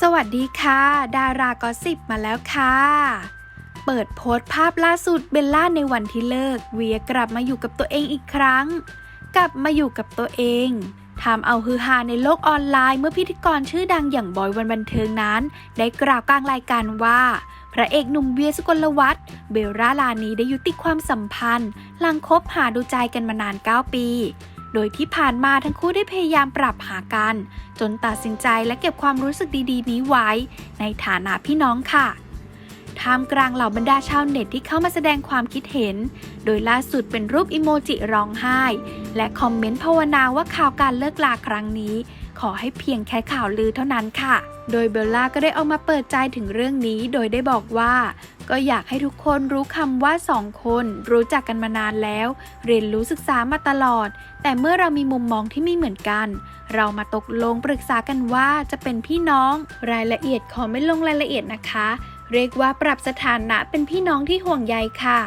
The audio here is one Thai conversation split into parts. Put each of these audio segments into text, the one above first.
สวัสดีค่ะ ดารากอสิบมาแล้วค่ะ เปิดโพสต์ภาพล่าสุดเบลล่าในวันที่เลิก เวียกลับมาอยู่กับตัวเองอีกครั้ง กลับมาอยู่กับตัวเองทำเอาฮือฮาในโลกออนไลน์เมื่อพิธีกรชื่อดังอย่างบอยวันบันเทิงนั้น ได้กล่าวกลางรายการว่า พระเอกหนุ่มเวียสุกลวัฒน์เบลล่าลานีได้ยุติความสัมพันธ์หลังคบหาดูใจกันมานาน 9 ปี โดยที่ผ่านมาทั้งคู่ได้พยายามปรับหากัน จนตัดสินใจและเก็บความรู้สึกดีๆ นี้ไว้ ในฐานะพี่น้องค่ะ ท่ามกลางเหล่าบรรดาชาวเน็ตที่เข้ามาแสดงความคิดเห็น โดยล่าสุดเป็นรูปอิโมจิร้องไห้ และคอมเมนต์ภาวนาว่าข่าวการเลิกลาครั้งนี้ ขอให้เพียงแค่ข่าวลือเท่านั้นค่ะ โดยเบลล่าก็ได้ออกมาเปิดใจถึงเรื่องนี้ โดยได้บอกว่า ก็อยากให้ทุกคนรู้คำว่าสองคน รู้จักกันมานานแล้ว เรียนรู้ศึกษามาตลอด แต่เมื่อเรามีมุมมองที่ไม่เหมือนกัน เรามาตกลงปรึกษากันว่าจะเป็นพี่น้อง รายละเอียดขอไม่ลงรายละเอียดนะคะ เรียกว่าปรับสถานะเป็นพี่น้องที่ห่วงใยค่ะ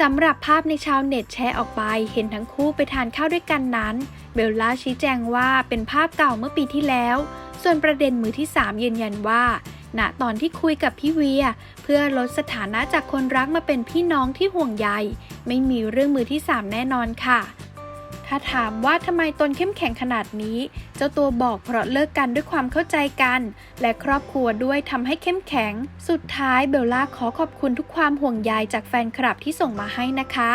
สำหรับภาพในชาวเน็ตแชร์ออกไป เห็นทั้งคู่ไปทานข้าวด้วยกันนั้น เบลล่าชี้แจงว่าเป็นภาพเก่าเมื่อปีที่แล้ว ส่วนประเด็นมือที่ 3 ยืนยันว่า ณตอนที่คุยกับพี่เวีย เพื่อลดสถานะจากคนรักมาเป็นพี่น้องที่ห่วงใย ไม่มีเรื่องมือที่ 3 แน่นอนค่ะ ถ้าถามว่าทำไมตนเข้มแข็งขนาดนี้ เจ้าตัวบอกเพราะเลิกกันด้วยความเข้าใจกัน และครอบครัวด้วยทำให้เข้มแข็ง สุดท้ายเบลล่าขอขอบคุณทุกความห่วงใยจากแฟนคลับที่ส่งมาให้นะคะ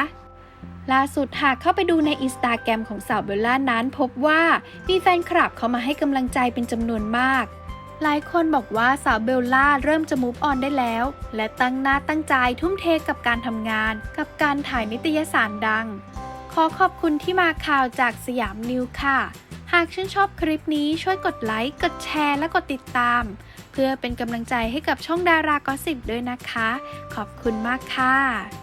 ล่าสุดหากเข้าไปดูในอินสตาแกรมของสาวเบลล่านั้น พบว่ามีแฟนคลับเข้ามาให้กำลังใจเป็นจำนวนมาก หลายคนบอกว่าสาวเบลล่าเริ่มจะมูฟออนได้แล้ว และตั้งหน้าตั้งใจทุ่มเทกับการทำงาน กับการถ่ายนิตยสารดัง ขอขอบคุณที่มาข่าวจากสยามนิวค่ะ หากชื่นชอบคลิปนี้ช่วยกดไลค์ กดแชร์ และกดติดตาม เพื่อเป็นกำลังใจให้กับช่องดารากอสิบด้วยนะคะ ขอบคุณมากค่ะ